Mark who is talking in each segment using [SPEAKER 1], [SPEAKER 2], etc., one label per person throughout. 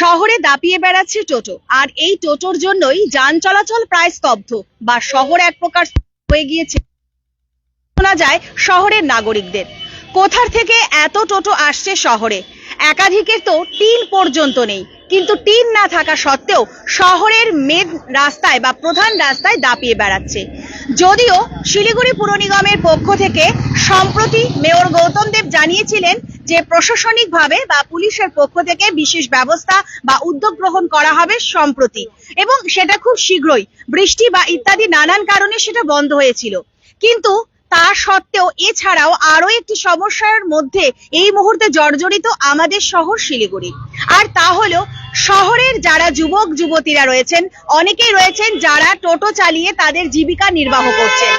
[SPEAKER 1] শহরে দাপিয়ে বেড়াচ্ছে টোটো। আর এই টোটোর জন্যই যান চলাচল প্রায় স্তব্ধ বা শহর এক প্রকার হয়ে গিয়েছে। শোনা যায় শহরের নাগরিকদের। কোথার থেকে এত টোটো আসছে শহরে? একাধিকের তো টিন পর্যন্ত নেই। কিন্তু টিন না থাকা সত্ত্বেও শহরের মেন রাস্তায় বা প্রধান রাস্তায় দাপিয়ে বেড়াচ্ছে। যদিও শিলিগুড়ি পুর নিগমের পক্ষ থেকে সম্প্রতি মেয়র গৌতম দেব জানিয়েছিলেন যে প্রশাসনিকভাবে বা পুলিশের পক্ষ থেকে বিশেষ ব্যবস্থা বা উদ্যোগ গ্রহণ করা হবে সম্প্রতি। এবং সেটা খুব শীঘ্রই। বৃষ্টি বা ইত্যাদি নানান কারণে সেটা বন্ধ হয়েছিল। কিন্তু তা সত্ত্বেও এছাড়াও আরও একটি সমস্যার মধ্যে এই মুহূর্তে জর্জরিত আমাদের শহর শিলিগুড়ি। আর তা হলো শহরের যারা যুবক, যুবতীরা রয়েছেন, অনেকেই রয়েছেন যারা টোটো চালিয়ে তাদের জীবিকা নির্বাহ করছেন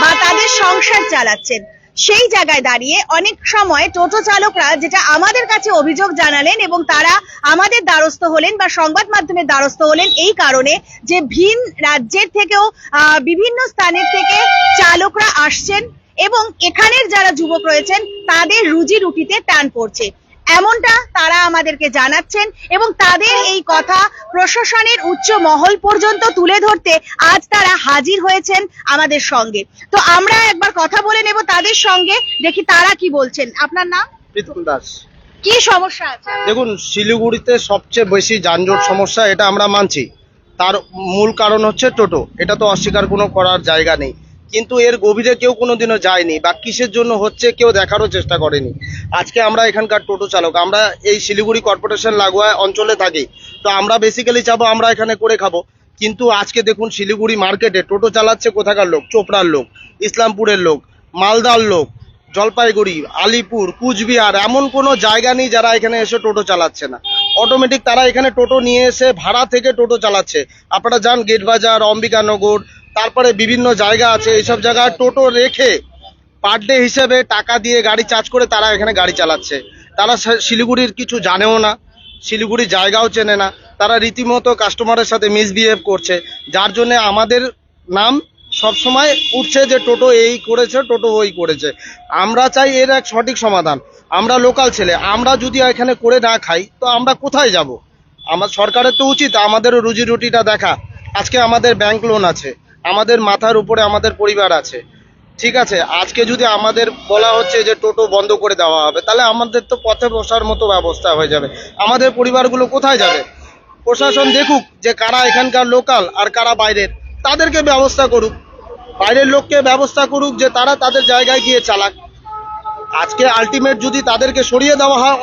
[SPEAKER 1] বা তাদের সংসার চালাচ্ছেন। সেই জায়গায় দাঁড়িয়ে অনেক সময় টোটো চালকরা যেটা আমাদের কাছে অভিযোগ জানালেন এবং তারা আমাদের দ্বারস্থ হলেন বা সংবাদ মাধ্যমের দ্বারস্থ হলেন এই কারণে যে ভিন রাজ্যের থেকেও বিভিন্ন স্থানের থেকে চালকরা আসছেন এবং এখানের যারা যুবক রয়েছেন, তাদের রুজি রুটিতে টান পড়ছে। এমনটা তারা আমাদেরকে জানাচ্ছেন এবং তাদের এই কথা প্রশাসনের উচ্চ মহল পর্যন্ত তুলে ধরতে আজ তারা হাজির হয়েছেন আমাদের সঙ্গে। তো আমরা একবার কথা বলে নেব তাদের সঙ্গে দেখি তারা কি বলছেন। আপনার নাম?
[SPEAKER 2] প্রীতম দাস।
[SPEAKER 1] কি সমস্যা আছে
[SPEAKER 2] দেখুন শিলিগুড়িতে সবচেয়ে বেশি যানজট সমস্যা এটা আমরা মানছি। তার মূল কারণ হচ্ছে টোটো। এটা তো অস্বীকার কোনো করার জায়গা নেই। কিন্তু এর গভীরে কেউ কোনোদিনও যায়নি বা কিসের জন্য হচ্ছে কেউ দেখারও চেষ্টা করেনি। আজকে আমরা এখানকার টোটো চালক, আমরা এই শিলিগুড়ি কর্পোরেশন লাগোয়া অঞ্চলে থাকি, তো আমরা বেসিক্যালি চাবো, আমরা এখানে করে খাব। কিন্তু আজকে দেখুন শিলিগুড়ি মার্কেটে টোটো চালাচ্ছে কোথাকার লোক? চোপড়ার লোক, ইসলামপুরের লোক, মালদার লোক জলপাইগুড়ি, আলিপুর, কুচবিহার এমন কোনো জায়গা নেই যারা এখানে এসে টোটো চালাচ্ছে না। অটোমেটিক তারা এখানে টোটো নিয়ে এসে ভাড়া থেকে টোটো চালাচ্ছে। আপনারা যান গেটবাজার অম্বিকানগর তারপরে বিভিন্ন জায়গা আছে। এইসব জায়গায় টোটো রেখে পার ডে হিসেবে টাকা দিয়ে গাড়ি চার্জ করে তারা এখানে গাড়ি চালাচ্ছে। তারা শিলিগুড়ির কিছু জানেও না, শিলিগুড়ি জায়গাও চেনে না। তারা রীতিমতো কাস্টমারের সাথে মিসবিহেভ করছে। যার জন্য আমাদের নাম সব সময় উঠছে যে টোটো এই করেছে, টোটো ওই করেছে। আমরা চাই এর এক সঠিক সমাধান। আমরা লোকাল ছেলে, আমরা যদি এখানে করে না খাই, তো আমরা কোথায় যাব? আমার সরকারের তো উচিত, আমাদেরও রুজি রুটিটা দেখা। আজকে আমাদের ব্যাংক লোন আছে, আমাদের মাথার উপরে আমাদের পরিবার আছে। ঠিক আছে, আজকে যদি আমাদের বলা হচ্ছে যে টোটো বন্ধ করে দেওয়া হবে, তাহলে আমাদের তো পথে বসার মতো ব্যবস্থা হয়ে যাবে। আমাদের পরিবারগুলো কোথায় যাবে? প্রশাসন দেখুক যে কারা এখানকার লোকাল আর কারা বাইরের, তাদেরকে ব্যবস্থা করুক। বাইরের লোককে ব্যবস্থা করুক যে তারা তাদের জায়গায় গিয়ে চালাক। আজকে আলটিমেট যদি তাদেরকে সরিয়ে দেওয়া হয়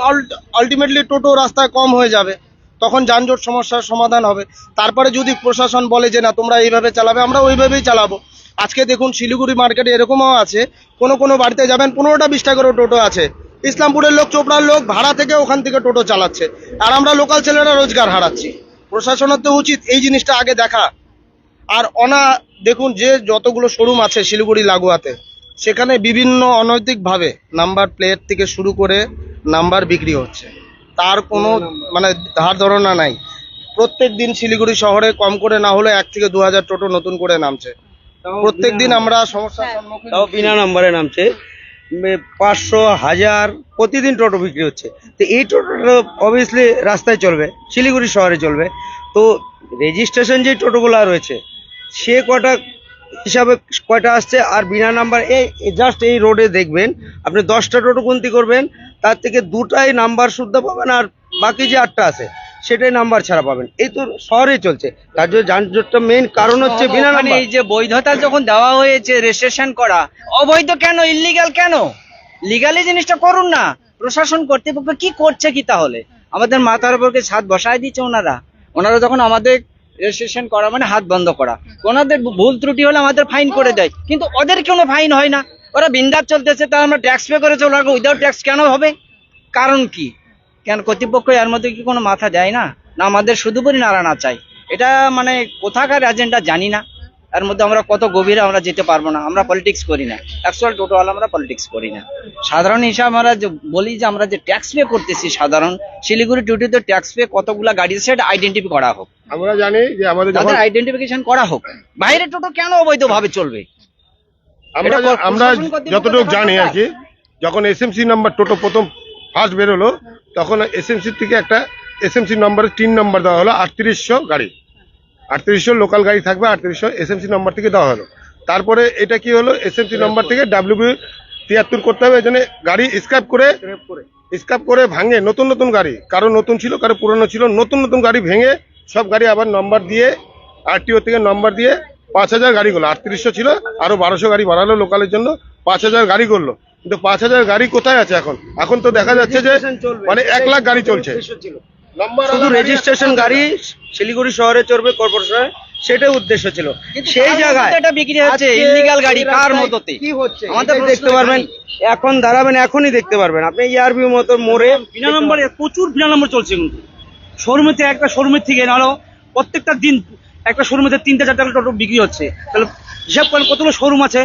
[SPEAKER 2] আলটিমেটলি টোটো রাস্তায় কম হয়ে যাবে। তখন যানজট সমস্যার সমাধান হবে। তারপরে যদি প্রশাসন বলে যে, না, তোমরা এইভাবে চালাবে, আমরা ওইভাবেই চালাবো। আজকে দেখুন শিলিগুড়ি মার্কেটে এরকমও আছে। কোনো কোনো বাড়িতে যাবেন, পনেরোটা বিশটা করে টোটো আছে। ইসলামপুরের লোক, চোপড়ার লোক, ভাড়া থেকে ওখান থেকে টোটো চালাচ্ছে। আর আমরা লোকাল ছেলেরা রোজগার হারাচ্ছি। প্রশাসনের তো উচিত এই জিনিসটা আগে দেখা। আর অনা দেখুন যে যতগুলো শোরুম আছে শিলিগুড়ি লাগোয়াতে সেখানে বিভিন্ন অনৈতিকভাবে নাম্বার প্লেট থেকে শুরু করে নাম্বার বিক্রি হচ্ছে। তার কোনো মানে ধার ধারণা নাই। প্রত্যেক দিন শিলিগুড়ি শহরে কম করে না হলে এক থেকে দু হাজার টোটো নতুন করে নামছে। প্রত্যেক দিন আমরা সমস্যার সম্মুখীন
[SPEAKER 3] তাও বিনা নাম্বারে নামছে। পাঁচশো হাজার প্রতিদিন টোটো বিক্রি হচ্ছে। তো এই টোটোটা অবভিয়াসলি রাস্তায় চলবে শিলিগুড়ি শহরে চলবে। তো রেজিস্ট্রেশন যে টোটোগুলো রয়েছে সে কটা হিসাবে কয়টা আসছে আর বিনা নাম্বার এই জাস্ট এই রোডে দেখবেন। আপনি দশটা টোটো গুনতি করবেন তার থেকে দুটাই নাম্বার শুদ্ধ পাবেন আর বাকি যে আটটা আছে সেটাই নাম্বার ছাড়া পাবেন। এই তো শহরে চলছে। তার জন্য যানজটটা মেইন কারণ হচ্ছে বিনা নাম্বার।
[SPEAKER 4] এই যে বৈধতা যখন দেওয়া হয়েছে রেজিস্ট্রেশন করা অবৈধ কেন? ইলিগাল কেন? লিগালি জিনিসটা করুন না। প্রশাসন কর্তৃপক্ষ কি করছে কি তাহলে? আমাদের মাথার উপর কি ছাদ বসায় দিচ্ছে ওনারা। ওনারা যখন আমাদের রেজিস্ট্রেশন করা মানে হাত বন্ধ করা। ওনাদের ভুল ত্রুটি হলে আমাদের ফাইন করে দেয়। কিন্তু ওদের কোনো ফাইন হয় না। ওরা বিন্দার চলতেছে তা আমরা ট্যাক্স পে করেছে ওরা উইদাউট ট্যাক্স কেন হবে? কারণ কি? কেন কর্তৃপক্ষ এর মধ্যে কি কোনো মাথা দেয় না? না আমাদের শুধু পরি নাড়ানা চাই। এটা মানে কোথাকার এজেন্ডা জানি না। এর মধ্যে আমরা কত গভীরে আমরা যেতে পারব না। আমরা পলিটিক্স করি না। অ্যাকচুয়াল টোটাল আমরা পলিটিক্স করি না। সাধারণ হিসাবে আমরা যে বলি যে আমরা যে ট্যাক্স পে করতেছি সাধারণ, শিলিগুড়ি টিউটিতে ট্যাক্স পে কতগুলা গাড়ি সেটা আইডেন্টিফাই করা হোক।
[SPEAKER 5] আমরা জানি যে আমাদের যখন
[SPEAKER 4] তাদের আইডেন্টিফিকেশন করা হোক। বাইরে টোটো কেন অবৈধভাবে চলবে?
[SPEAKER 5] আমরা আমরা যতটুকু জানি আর কি যখন এসএমসি নাম্বার টোটো প্রথম ফার্স্ট বেরোলো
[SPEAKER 2] তখন এসএমসি থেকে একটা এসএমসি নম্বরের তিন নম্বর দেওয়া হলো আটত্রিশশো গাড়ি। আটত্রিশশো লোকাল গাড়ি থাকবে আটত্রিশশো এসএমসি নম্বর থেকে দেওয়া হলো। তারপরে এটা কি হলো? এসএমসি নম্বর থেকে ডাব্লিউবি তিয়াত্তর করতে হবে এই জন্য গাড়ি স্ক্র্যাপ করে স্ক্র্যাপ করে ভাঙে নতুন নতুন গাড়ি। কারও নতুন ছিল কারও পুরনো ছিল নতুন নতুন গাড়ি ভেঙে সব গাড়ি আবার নম্বর দিয়ে আরটিও থেকে নম্বর দিয়ে পাঁচ হাজার গাড়ি করল। আটত্রিশশো ছিল আরও বারোশো গাড়ি বাড়ালো লোকালের জন্য পাঁচ হাজার গাড়ি করল। কিন্তু পাঁচ হাজার গাড়ি কোথায় আছে এখন? এখন তো দেখা যাচ্ছে যে মানে এক লাখ গাড়ি চলছে।
[SPEAKER 3] শুধু রেজিস্ট্রেশন গাড়ি শিলিগুড়ি শহরে চড়বে কর্পোরেশনে সেটাই উদ্দেশ্য ছিল। সেই জায়গায়
[SPEAKER 4] এটা বিক্রি হচ্ছে ইলিগাল গাড়ি
[SPEAKER 3] এই
[SPEAKER 4] কার
[SPEAKER 3] রাস্তায়
[SPEAKER 4] মতোতে
[SPEAKER 3] কি হচ্ছে?
[SPEAKER 4] আমাদের
[SPEAKER 3] আমাদের দেখতে পারবেন এখন দাঁড়াবেন এখনই দেখতে পারবেন। আপনি ইয়ারবি মতো মোড়ে
[SPEAKER 6] বিনা নম্বরে প্রচুর বিনা নম্বর চলছে কিন্তু। শোরুমের থেকে একটা শোরুমের থেকে নাহলেও প্রত্যেকটা দিন একটা শোরুমের থেকে তিনটা চারটা করে টোটো বিক্রি হচ্ছে। তাহলে হিসাব করেন কতগুলো শোরুম আছে?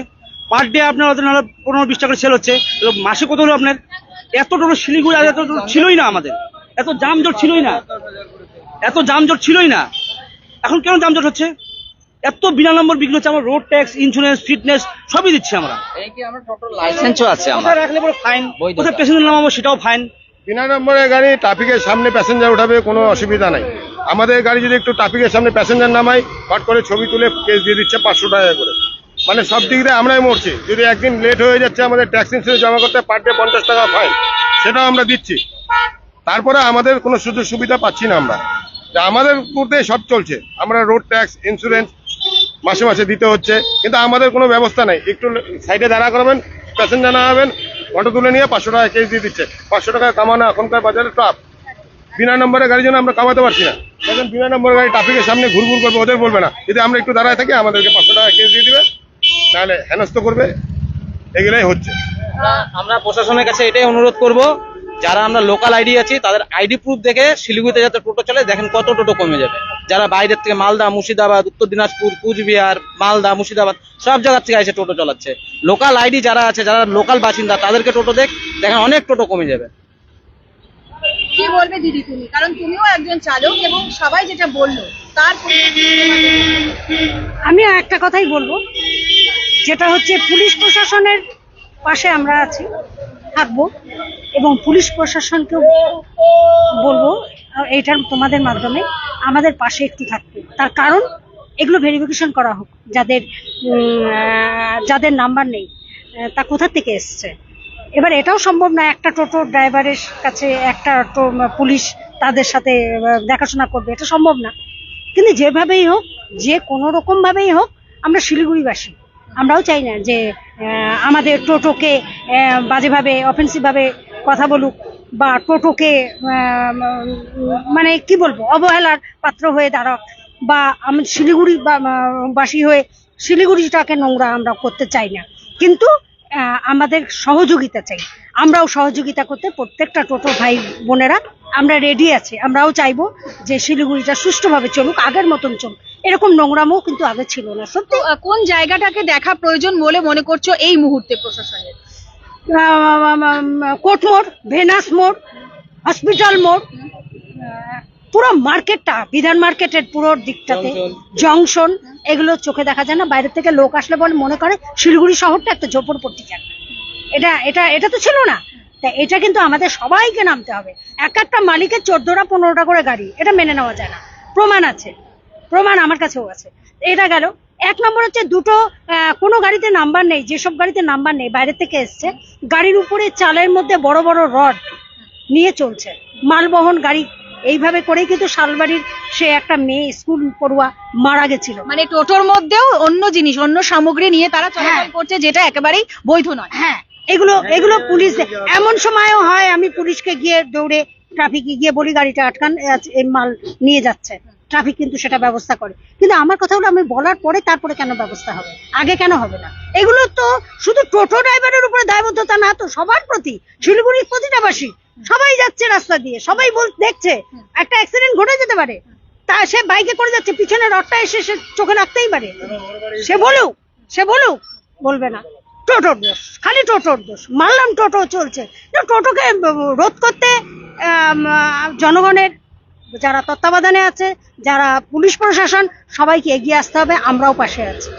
[SPEAKER 6] পার ডে আপনার হয়তো নাহলে পনেরো বিশ টাকা সেল হচ্ছে। তাহলে মাসে কত হলো আপনার? এত টোটো শিলিগুড়ি আর এত টোটো ছিলই না আমাদের। এত জামজট ছিলই না। এত জামজট ছিলই না। এখন কেন জামজট হচ্ছে? এত বিনা নম্বর বিক্রি হচ্ছে আমরা রোড ট্যাক্স ইন্স্যুরেন্স ফিটনেস সবই দিচ্ছি আমরা।
[SPEAKER 4] লাইসেন্সও আছে
[SPEAKER 6] কোথায় রাখলে পরে ফাইন। কোথায় পেশেন্টের নামাবো সেটাও ফাইন
[SPEAKER 2] বিনা নম্বরের গাড়ি ট্রাফিকের সামনে প্যাসেঞ্জার উঠাবে, কোনো অসুবিধা নাই। আমাদের গাড়ি যদি একটু ট্রাফিকের সামনে প্যাসেঞ্জার নামাই হট করে ছবি তুলে কেস দিয়ে দিচ্ছে পাঁচশো টাকা করে। মানে সব দিক দিয়ে আমরাই মরছি। যদি একদিন লেট হয়ে যাচ্ছে, আমাদের ট্যাক্স ইন্স্যুরেন্স জমা করতে পার ডে পঞ্চাশ টাকা ফাইন সেটাও আমরা দিচ্ছি। তারপরে আমাদের কোনো সুযোগ সুবিধা পাচ্ছি না আমরা। আমাদের মধ্যে সব চলছে। আমরা রোড ট্যাক্স ইন্স্যুরেন্স মাসে মাসে দিতে হচ্ছে। কিন্তু আমাদের কোনো ব্যবস্থা নেই। একটু সাইডে দাঁড়া করাবেন প্যাসেঞ্জার নামাবেন অটো তুলে নিয়ে পাঁচশো টাকা কেস দিয়ে দিচ্ছে। পাঁচশো টাকা কামানো এখনকার বাজারে ট্রাফ বিনা নম্বরের গাড়ির জন্য আমরা কামাতে পারছি না। এখন বিনা নম্বরের গাড়ি ট্রাফিকের সামনে ঘুরঘুর করবে, ওদের বলবে না। যদি আমরা একটু দাঁড়ায় থাকি, আমাদেরকে পাঁচশো টাকা কেস দিয়ে দিবে, তাহলে হেনস্থ করবে। এগুলাই হচ্ছে।
[SPEAKER 7] আমরা প্রশাসনের কাছে এটাই অনুরোধ করব। যারা আমরা লোকাল আইডি আছি তাদের আইডি প্রুফ দেখে শিলিগুড়িতে যাতে টোটো চলে দেখেন কত টোটো কমে যাবে। যারা বাইরের থেকে মালদা মুর্শিদাবাদ উত্তর দিনাজপুর কুচবিহার মালদা মুর্শিদাবাদ সব জায়গার থেকে এসে টোটো চালাচ্ছে। লোকাল আইডি যারা আছে যারা লোকাল বাসিন্দা তাদেরকে টোটো দেখ দেখেন অনেক টোটো কমে যাবে।
[SPEAKER 1] কি বলবে দিদি তুমি? কারণ তুমিও একজন চালক এবং সবাই যেটা বলল তার
[SPEAKER 8] আমি একটা কথাই বলব। যেটা হচ্ছে পুলিশ প্রশাসনের পাশে আমরা আছি। থাকব এবং পুলিশ প্রশাসনকেও বলব আহ, এইটার তোমাদের মাধ্যমে আমাদের পাশে একটু থাকতে। তার কারণ এগুলো ভেরিফিকেশন করা হোক যাদের যাদের নাম্বার নেই তা কোথা থেকে এসছে? এবার এটাও সম্ভব না একটা টোটো ড্রাইভারের কাছে একটা পুলিশ তাদের সাথে দেখাশোনা করবে এটা সম্ভব না। কিন্তু যেভাবেই হোক যে কোনো রকম ভাবেই হোক আমরা শিলিগুড়িবাসী। আমরাও চাই না যে আমাদের টোটোকে বাজেভাবে অফেন্সিভভাবে কথা বলুক বা টোটোকে মানে কি বলব, অবহেলার পাত্র হয়ে দাঁড়াক বা আমি, শিলিগুড়ি বাসী হয়ে শিলিগুড়িটাকে নোংরা আমরা করতে চাই না। কিন্তু আমাদের সহযোগিতা চাই। আমরাও সহযোগিতা করতে প্রত্যেকটা টোটো ভাই বোনেরা আমরা রেডি আছি। আমরাও চাইব যে শিলিগুড়িটা সুষ্ঠুভাবে চলুক, আগের মতন চলুক। এরকম নোংরামও কিন্তু আগে ছিল না। সত্যি
[SPEAKER 1] কোন জায়গাটাকে দেখা প্রয়োজন বলে মনে করছ এই মুহূর্তে প্রশাসনের?
[SPEAKER 8] মোড় ভেনাস মোড় হসপিটাল মোড় পুরো মার্কেটটা বিধান মার্কেটের পুরো দিকটাতে জংশন। এগুলো চোখে দেখা যায় না বাইরে থেকে লোক আসলে বলে মনে করে শিলিগুড়ি শহরটা একটা ঝোপড়পট্টি জায়গা এটা এটা এটা তো ছিল না। তা এটা কিন্তু আমাদের সবাইকে নামতে হবে। এক একটা মালিকের চোদ্দটা পনেরোটা করে গাড়ি এটা মেনে নেওয়া যায় না। প্রমাণ আছে। প্রমাণ আমার কাছেও আছে। এটা গেল। এক নম্বর হচ্ছে দুটো আহ, কোনো গাড়িতে নাম্বার নেই যেসব গাড়িতে নাম্বার নেই বাইরে থেকে এসছে গাড়ির উপরে চালের মধ্যে বড় বড় রড নিয়ে চলছে। মালবহন গাড়ি এইভাবে করেই কিন্তু শালবাড়ির সে একটা মেয়ে স্কুল পড়ুয়া মারা গেছিল।
[SPEAKER 1] মানে টোটোর মধ্যেও অন্য জিনিস অন্য সামগ্রী নিয়ে তারা চলাচল করছে যেটা একেবারেই বৈধ নয়।
[SPEAKER 8] হ্যাঁ এগুলো এগুলো পুলিশ এমন সময়ও হয় আমি পুলিশকে গিয়ে দৌড়ে ট্রাফিকে গিয়ে বলি গাড়িটা আটকান এই মাল নিয়ে যাচ্ছে। ট্রাফিক কিন্তু সেটা ব্যবস্থা করে। কিন্তু আমার কথা হলো আমি বলার পরে তারপরে কেন ব্যবস্থা হবে? আগে কেন হবে না? এগুলো তো শুধু টোটো ড্রাইভারের উপরে দায়বদ্ধতা না, তো সবার প্রতি। শিলিগুড়ির প্রতিটা বাসী, সবাই যাচ্ছে রাস্তা দিয়ে, সবাই বল, দেখছে, একটা অ্যাক্সিডেন্ট ঘটে যেতে পারে। তা সে বাইকে করে যাচ্ছে, পিছনে রডটা এসে সে চোখে রাখতেই পারে। সে বলুক সে বলুক, বলবে না। টোটোর দোষ, খালি টোটোর দোষ। মানলাম টোটো চলছে। টোটোকে রোধ করতে জনগণের যারা তত্ত্বাবধানে আছে, যারা পুলিশ প্রশাসন, সবাইকে এগিয়ে আসতে হবে, আমরাও পাশে আছি।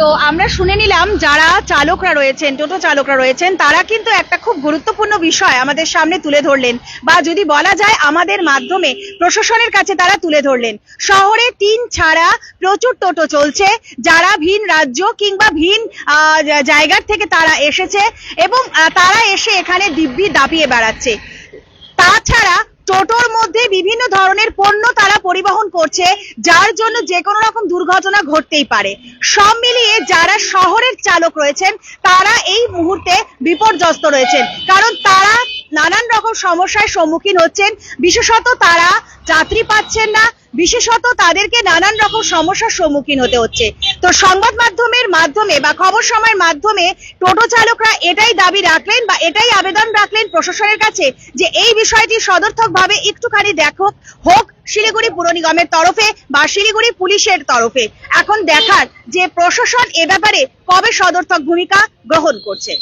[SPEAKER 1] তো আমরা শুনে নিলাম, যারা চালকরা রয়েছেন, টোটো চালকরা রয়েছেন, তারা কিন্তু একটা খুব গুরুত্বপূর্ণ বিষয় আমাদের সামনে তুলে ধরলেন বা যদি বলা যায় আমাদের মাধ্যমে প্রশাসনের কাছে তারা তুলে ধরলেন। শহরে তিন ছাড়া প্রচুর টোটো চলছে, যারা ভিন রাজ্য কিংবা ভিন জায়গার থেকে তারা এসেছে এবং তারা এসে এখানে দিব্যি দাপিয়ে বেড়াচ্ছে। তাছাড়া টোটোর মধ্যে বিভিন্ন ধরনের পণ্য তারা পরিবহন করছে, যার জন্য যে কোনো রকম দুর্ঘটনা ঘটতেই পারে। সব মিলিয়ে যারা শহরের চালক রয়েছেন, তারা এই মুহূর্তে বিপর্যস্ত রয়েছেন। কারণ তারা নানান রকম সমস্যার সম্মুখীন হচ্ছেন। বিশেষত তারা যাত্রী পাচ্ছেন না। বিশেষত তাদেরকে নানান রকম সমস্যার সম্মুখীন হতে হচ্ছে। তো সংবাদ মাধ্যমের মাধ্যমে বা খবর সময়ের মাধ্যমে টোটো চালকরা এটাই দাবি রাখলেন বা এটাই আবেদন রাখলেন প্রশাসনের কাছে যে এই বিষয়টি সদর্থকভাবে একটুখানি দেখো হোক শিলিগুড়ি পুর নিগমের তরফে বা শিলিগুড়ি পুলিশের তরফে। এখন দেখার যে প্রশাসন এ ব্যাপারে কবে সদর্থক ভূমিকা গ্রহণ করছে।